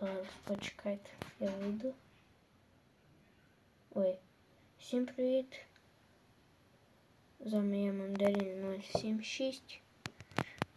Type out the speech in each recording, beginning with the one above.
Зараз почекайте, я вийду. Ой, всім привіт. З вами я Мандарин 076.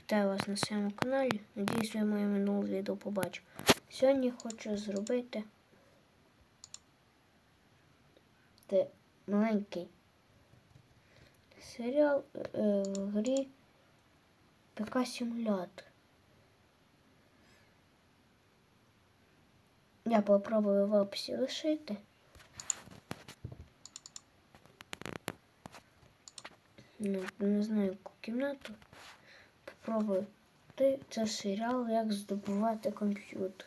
Вітаю вас на своєму каналі. Надіюсь, ви моє минуле відео побачили. Сьогодні хочу зробити те маленький серіал е, в грі ПК Я попробую в описі лишити. Ну, не знаю, яку кімнату. Попробую. Це серіал, як здобувати комп'ютер.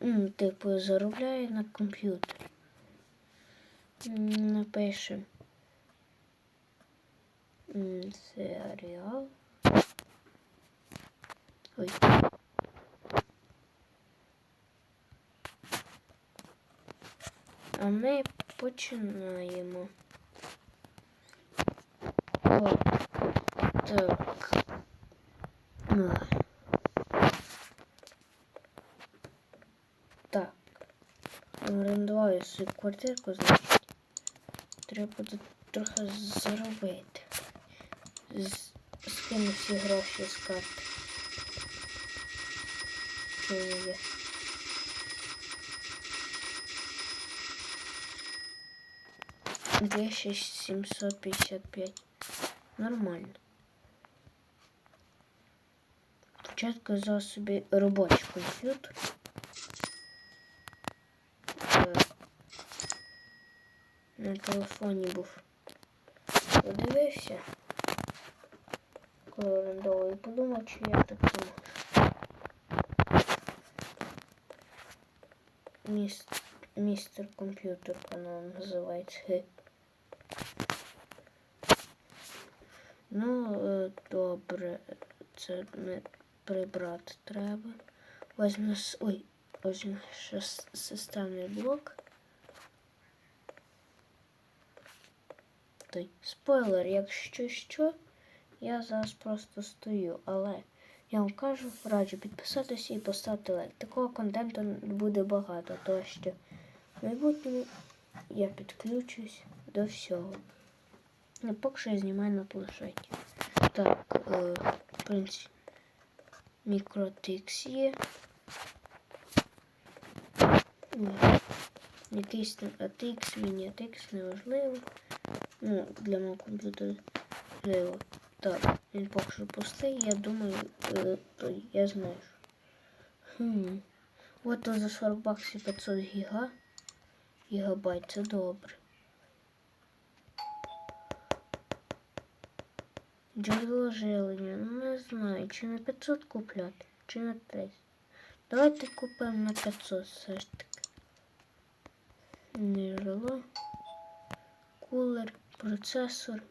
Ну, типу, заробляє на комп'ютері. М, Напишем. Серіал. Ой. А ми починаємо. О, так. Так. Орендуваю свою квартирку, значить. Треба буде трохи заробити. Скину всі гроші з карти. Що є? Две шесть семьсот пятьдесят пять. Нормально. Спочатку взяв собі робочий комп'ютер. Е, На телефоні був. Подивився. Коли орендовую, подумав, чи я так не можу. Міс- Містер комп'ютер канал називається. Ну, е, добре, це не прибрати треба. Ось. Ой, ось ще системний блок. Той спойлер, якщо що, я зараз просто стою, але я вам кажу, раджу підписатися і поставити лайк. Такого контенту буде багато, тому в майбутньому я підключусь до всього. Ну, поки що я знімаю на планшеті. Так, е, в принципі, мікротикс є. Якийсь там ATX, міні-ATX, неважливо. Ну, для мого комп'ютера важливо. Так, він поки що пустий, я думаю, е, то я знаю. Хм. От за 40 баксів 500 гіга. Гігабайт, це добре. Джерело жилення, ну не знаю, чи на 500 купляти, чи на 300. Давайте купимо на 500 все ж таки. Джерело, кулер, процесор.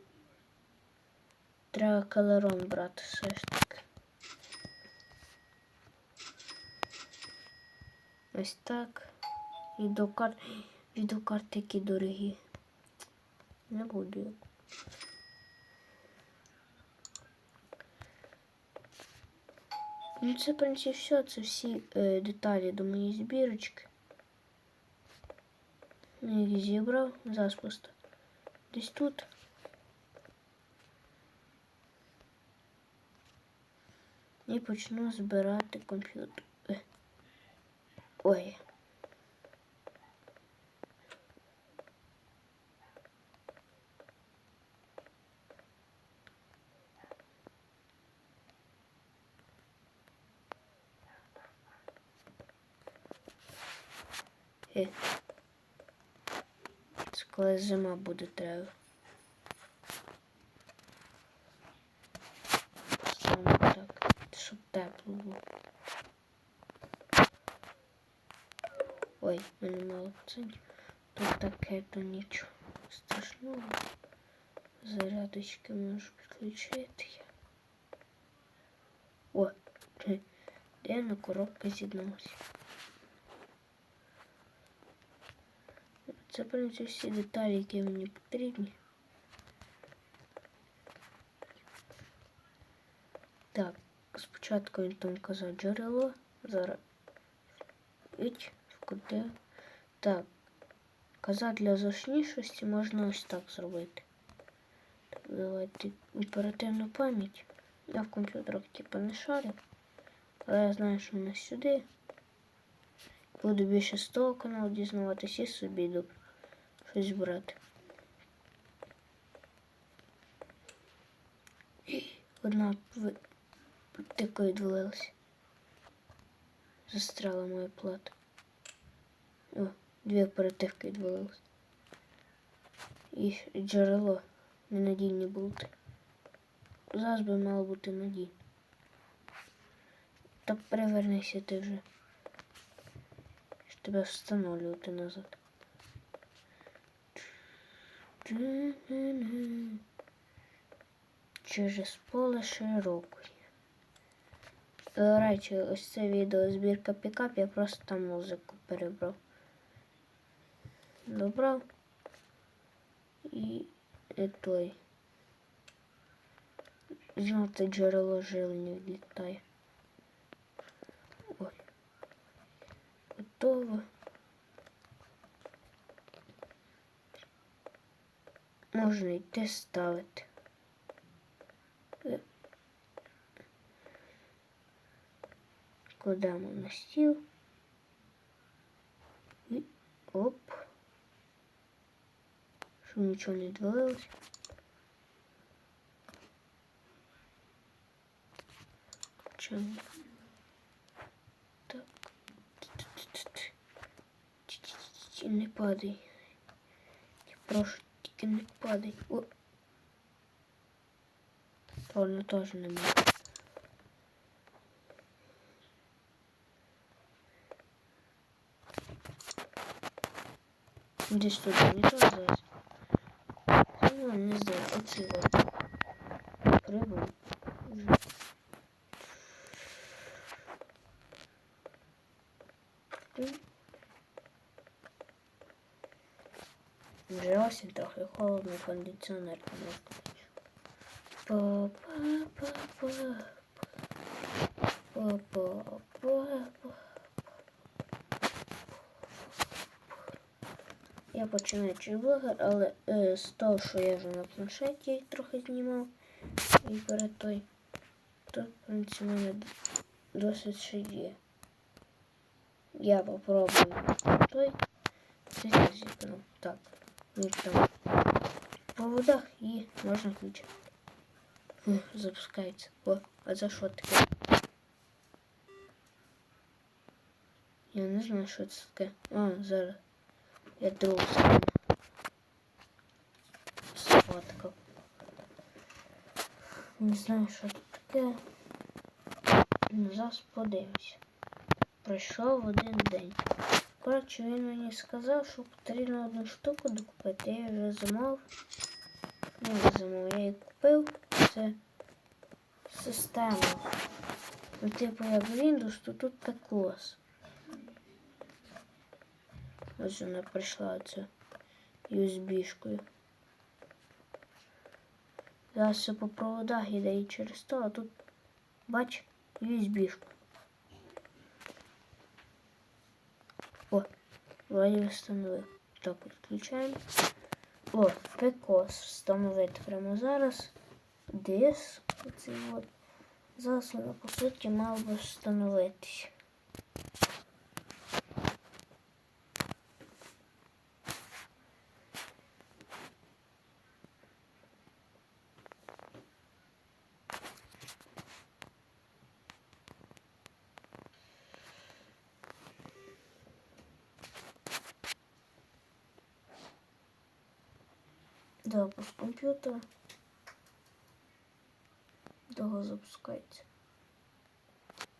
Треба калерон брати все ж таки. Ось так. Відеокарт, відеокарти які дорогі. Не буду. Ну, це, в принципі, все. Це всі е, деталі до моєї збірочки. Я їх зібрав. Зараз просто десь тут. І почну збирати комп'ютер. Е. Ой. Е. Це коли зима буде треба. Саме так, щоб тепло було. Ой, в мене мало пацанів. Тут таке, то нічого страшного. Зарядочки можу підключити я. О, хе, де на коробка з'єдналася. Принципі, всі деталі, які мені потрібні. Так, спочатку він там казав джерело, зараз Іть, вкрутив. Так. Каза для зручнішості можна ось так зробити. Так, давайте оперативну пам'ять. Я в комп'ютерах типу не шарю. Але я знаю, що вона сюди. Буду більше з того каналу дізнаватись і собі йду щось брати. Одна тика відвалилася. Застряла моя плата. О, дві оперативки ж- і джерело ненадійні болти. Зараз би мало бути надій. Та перевернися ти вже. Щоб тебе встановлювати назад. Через поле широкої. До речі, ось це відео збірка пікап, я просто там музику перебрав. Добрав. І, і той. Знати джерело жилення відлітає. Ой. Готово. Можна йти ставити. Е. Кладемо на стіл. І оп. Щоб нічого не відвалилось. Чому? Так. Ті-ті-ті-ті. Не падай. Я прошу, тільки не падай. О. Ладно, теж немає. Десь тут не то зараз. Ну, не знаю, оці от. Прибув. Вже трохи холодно, кондиціонер. Па-па-па-па. Я починаючий блогер, але е, з того, що я вже на планшеті трохи знімав і перед той, то, в принципі, в мене досить ще є. Я попробую той. Це зіпину. Так. Там. По водах і можна включити. Фу, Запускається. О, а за що таке? Я не знаю, що це таке. А, зараз. Я сторону. Сфоткав. Не знаю, що тут таке. Ну, зараз. Пройшов один день. Коротше, він мені сказав, що потрібно одну штуку докупити. Я вже замовив. Ну, не замовив, я її купив. Це система. Ну, типу як Windows, то тут такос. Ось вона прийшла ця USB-шкою. Зараз все по проводах іде і через то, а тут, бач, USB-шку. О, вроді встановив. Так, відключаємо. О, прикос встановити прямо зараз. Диск. Оцей от. Зараз воно по суті мало би встановитись. Запуск комп'ютера. Довго запускається.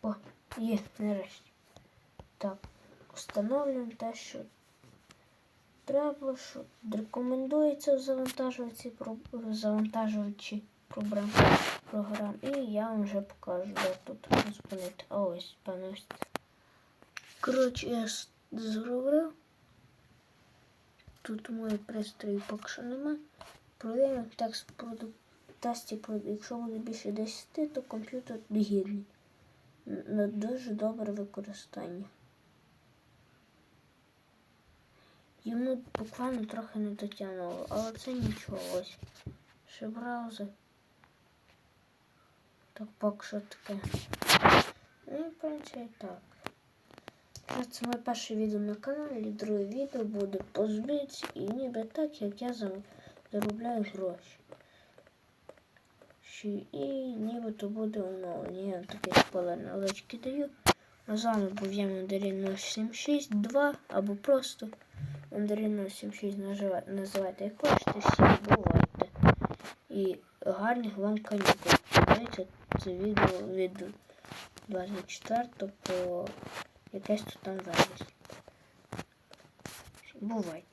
О, є, нарешті. Так, встановлюємо те, що треба, рекомендується в завантажувачі, програм, програм. І я вам вже покажу, де тут зупинити. А ось, пане Коротше, я зробив. Тут мої пристрої поки що нема. Провіримо текст проду... тесті. Якщо буде більше 10, то комп'ютер гідний. На дуже добре використання. йому буквально трохи не дотягнуло, але це нічого. Ось. Ще браузер. Так поки що таке. Ну, і в принципі так. Це- моє перше відео на каналі, друге відео буде по збірці і ніби так, як я заробляю гроші. І нібито буде оновлення. Я такий спойлер на лички даю. А з був я Мандарин 0762 або просто Мандарин 076 називайте як хочете, всі бувайте. І гарних вам канікул. Дивіться це відео від 24 по якесь тут там вересня. Бувайте.